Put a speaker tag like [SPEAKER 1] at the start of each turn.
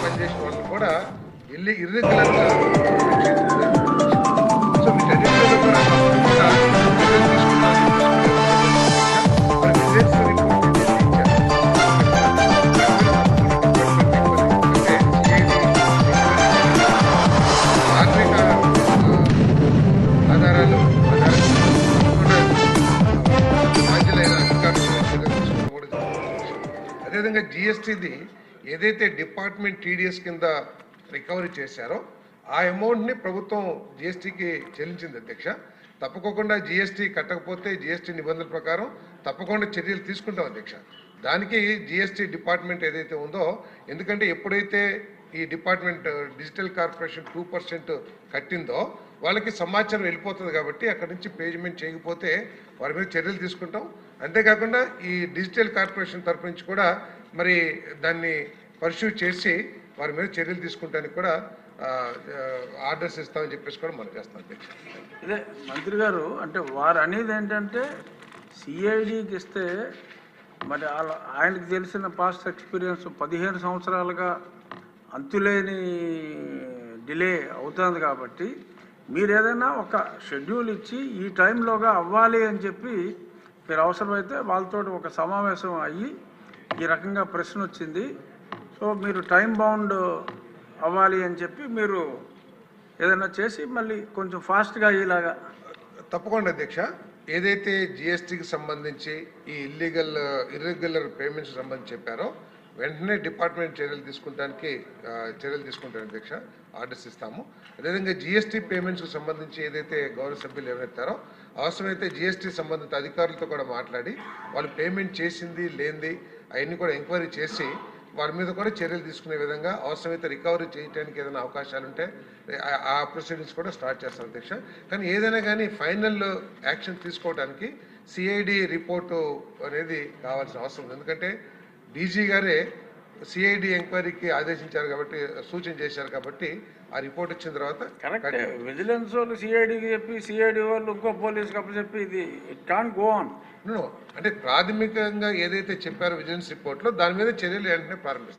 [SPEAKER 1] పనిచేసిన వాళ్ళు కూడా ఇల్లి ఇర్రెగ్యులర్గా సో వీటన్నిటిలో కూడా అదేవిధంగా జిఎస్టీది ఏదైతే డిపార్ట్మెంట్ టీడీఎస్ కింద రికవరీ చేశారో ఆ అమౌంట్ని ప్రభుత్వం జిఎస్టీకి చెల్లించింది అధ్యక్ష. తప్పకోకుండా జిఎస్టీ కట్టకపోతే జిఎస్టీ నిబంధనల ప్రకారం తప్పకుండా చర్యలు తీసుకుంటాం అధ్యక్ష. దానికి జిఎస్టీ డిపార్ట్మెంట్ ఏదైతే ఉందో ఎందుకంటే ఎప్పుడైతే ఈ department digital corporation two percent కట్టిందో వాళ్ళకి సమాచారం వెళ్ళిపోతుంది కాబట్టి అక్కడి నుంచి పేమెంట్ చేయకపోతే వారి మీద చర్యలు తీసుకుంటాం. అంతేకాకుండా ఈ డిజిటల్ కార్పొరేషన్ తరపు నుంచి కూడా మరి దాన్ని పర్సూ చేసి వారి మీద చర్యలు తీసుకుంటానికి కూడా ఆర్డర్స్ ఇస్తామని చెప్పేసి కూడా మనం చేస్తాం.
[SPEAKER 2] ఇదే మంత్రి గారు అంటే వారు అనేది ఏంటంటే సిఐడికి ఇస్తే మరి వాళ్ళ ఆయనకి తెలిసిన పాస్ట్ ఎక్స్పీరియన్స్ పదిహేను సంవత్సరాలుగా అంతులేని డిలే అవుతుంది కాబట్టి మీరు ఏదైనా ఒక షెడ్యూల్ ఇచ్చి ఈ టైంలోగా అవ్వాలి అని చెప్పి మీరు అవసరమైతే వాళ్ళతో ఒక సమావేశం అయ్యి ఈ రకంగా ప్రశ్న వచ్చింది సో మీరు టైం బౌండ్ అవ్వాలి అని చెప్పి మీరు ఏదైనా చేసి మళ్ళీ కొంచెం ఫాస్ట్గా అయ్యేలాగా
[SPEAKER 1] తప్పకుండా అధ్యక్ష. ఏదైతే జిఎస్టీకి సంబంధించి ఈ ఇల్లీగల్ ఇర్రెగ్యులర్ పేమెంట్స్ సంబంధించి చెప్పారో వెంటనే డిపార్ట్మెంట్ చర్యలు తీసుకుంటానికి చర్యలు తీసుకుంటాను అధ్యక్ష. ఆర్డర్స్ ఇస్తాము. అదేవిధంగా జిఎస్టీ పేమెంట్స్కి సంబంధించి ఏదైతే గౌరవ సభ్యులు ఏమైతారో అవసరమైతే జిఎస్టీ సంబంధిత అధికారులతో కూడా మాట్లాడి వాళ్ళు పేమెంట్ చేసింది లేనిది అవన్నీ కూడా ఎంక్వైరీ చేసి వారి మీద కూడా చర్యలు తీసుకునే విధంగా అవసరమైతే రికవరీ చేయడానికి ఏదైనా అవకాశాలు ఉంటే ఆ- ఆ ప్రొసీడింగ్స్ కూడా స్టార్ట్ చేస్తాం అధ్యక్ష. కానీ ఏదైనా కానీ ఫైనల్ యాక్షన్ తీసుకోవడానికి సిఐడి రిపోర్టు అనేది కావాల్సిన అవసరం ఉంది. ఎందుకంటే డీజీ గారే సిఐడి ఎంక్వైరీకి ఆదేశించారు కాబట్టి సూచన చేశారు కాబట్టి ఆ రిపోర్ట్ ఇచ్చిన తర్వాత
[SPEAKER 2] కరెక్ట్. విజిలెన్స్ వాళ్ళు సిఐడికి చెప్పి సిఐడి వాళ్ళు ఇంకో పోలీస్కి అప్పు చెప్పి ఇది ఇట్ కాన్ గో ఆన్
[SPEAKER 1] అంటే ప్రాథమికంగా ఏదైతే చెప్పారో విజిలెన్స్ రిపోర్ట్లో దాని మీద చర్యలు వెంటనే ప్రారంభిస్తారు.